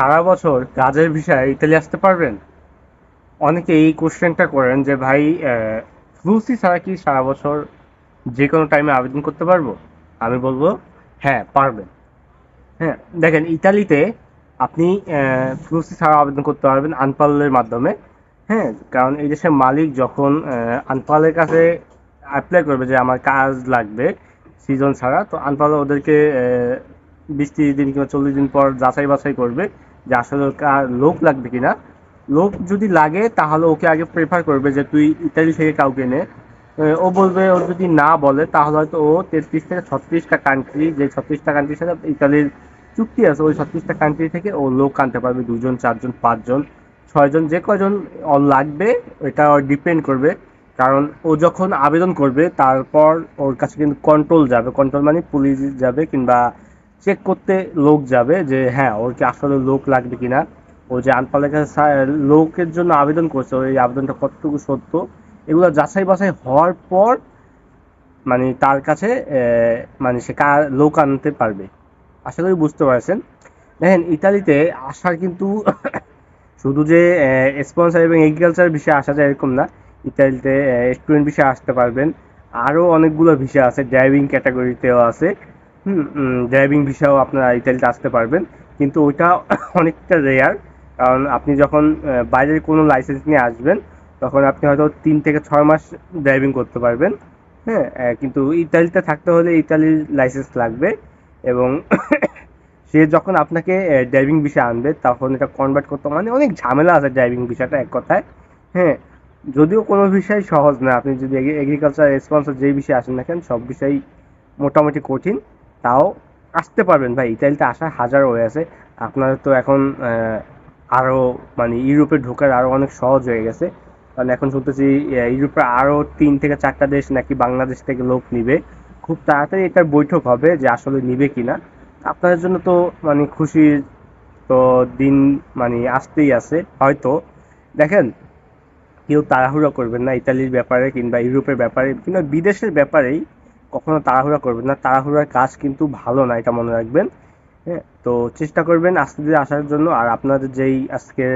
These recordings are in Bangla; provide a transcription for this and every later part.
সারা বছর কাজের বিষয়ে ইতালি আসতে পারবেন? অনেকে এই কোশ্চেনটা করেন যে, ভাই ফ্লুসি ছাড়া কি সারা বছর যে কোনো টাইমে আবেদন করতে পারব? আমি বলব হ্যাঁ পারবেন। হ্যাঁ দেখেন, ইতালিতে আপনি ফ্লুসি ছাড়া আবেদন করতে পারবেন আনপালের মাধ্যমে। হ্যাঁ কারণ এই দেশের মালিক যখন আনপালের কাছে অ্যাপ্লাই করবে যে, আমার কাজ লাগবে সিজন ছাড়া, তো আনপাল ওদেরকে বিশ তিরিশ দিন কিংবা চল্লিশ দিন পর যাচাই বাছাই করবে। যে আসলে ওর কা- লোক লাগবে কিনা। লোক যদি লাগে, তাহলে ওকে আগে প্রেফার করবে যে তুই ইতালি থেকে কাউকে নে। ও বলবে, ও যদি না বলে, তাহলে হয়তো ও তেত্রিশ থেকে ছত্রিশটা কান্ট্রি যে ছত্রিশটা কান্ট্রির সাথে ইতালির চুক্তি আছে, ওই ছত্রিশটা কান্ট্রি থেকে ও লোক আনতে পারবে, দুজন, চারজন, পাঁচজন, ছয়জন, যে কয়জন ওর লাগবে, এটা ডিপেন্ড করবে। কারণ ও যখন আবেদন করবে, তারপর ওর কাছে কিন্তু কন্ট্রোল যাবে। কন্ট্রোল মানে পুলিশ যাবে কিংবা চেক করতে লোক যাবে যে হ্যাঁ ওর কি আসলে লোক লাগবে কিনা? ও যে আনপালের কাছে লোকের জন্য আবেদন করছে ওই আবেদনটা কতটুকু সত্য? এগুলো যাচাই বাছাই হওয়ার পর মানে তার কাছে মানে সে লোক আনতে পারবে। আশা করি বুঝতে পারছেন। দেখেন, ইতালিতে আসার কিন্তু শুধু যে স্পন্সর এবং এগ্রিকালচার বিষয়ে আসা যায় এরকম না। ইতালিতে স্টুডেন্ট বিষয়ে আসতে পারবেন। আরও অনেকগুলো ভিসা আছে ড্রাইভিং ক্যাটাগরিতেও আছে। হুম ড্রাইভিং ভিসাও আপনারা ইতালিতে আসতে পারবেন। কিন্তু ওইটা অনেকটা রেয়ার কারণ আপনি যখন বাইরের কোনো লাইসেন্স নিয়ে আসবেন, তখন আপনি হয়তো তিন থেকে ছয় মাস ড্রাইভিং করতে পারবেন। হ্যাঁ কিন্তু ইতালিতে থাকতে হলে ইতালির লাইসেন্স লাগবে এবং সে যখন আপনাকে ড্রাইভিং ভিসা আনবে, তখন এটা কনভার্ট করতে মানে অনেক ঝামেলা আছে ড্রাইভিং ভিসাটা এক কথায়। হ্যাঁ যদিও কোনো বিষয় সহজ না, আপনি যদি এগ্রিকালচার স্পন্সর যেই বিষয়ে আসেন না কেন, সব বিষয় মোটামুটি কঠিন। তাও আসতে পারবেন। ভাই ইতালিতে আসার হাজার ওয়ে আছে। আপনার তো এখন আহ, আরও মানে ইউরোপে ঢোকার আরও অনেক সহজ হয়ে গেছে। কারণ এখন শুনতেছি আহ, ইউরোপে আরও তিন থেকে চারটা দেশ নাকি বাংলাদেশ থেকে লোক নিবে। খুব তাড়াতাড়ি এটার বৈঠক হবে যে আসলে নিবে কিনা। আপনাদের জন্য তো মানে খুশির তো দিন মানে আসতেই আছে। হয়তো দেখেন কেউ তাড়াহুড়া করবেন না ইতালির ব্যাপারে কিংবা ইউরোপের ব্যাপারে কিংবা বিদেশের ব্যাপারেই কখনো তাড়াহুড়া করবেন না। তাড়াহুড়ার কাজ কিন্তু ভালো না, এটা মনে রাখবেন। হ্যাঁ তো চেষ্টা করবেন আস্তে ধীরে আসার জন্য। আর আপনাদের যেই আজকের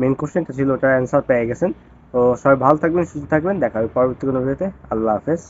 মেন কোশ্চেনটা ছিল, ওটার অ্যান্সার পেয়ে গেছেন। তো সবাই ভালো থাকবেন, সুস্থ থাকবেন। দেখা হবে পরবর্তী কোনো ভিডিওতে আল্লাহ হাফেজ।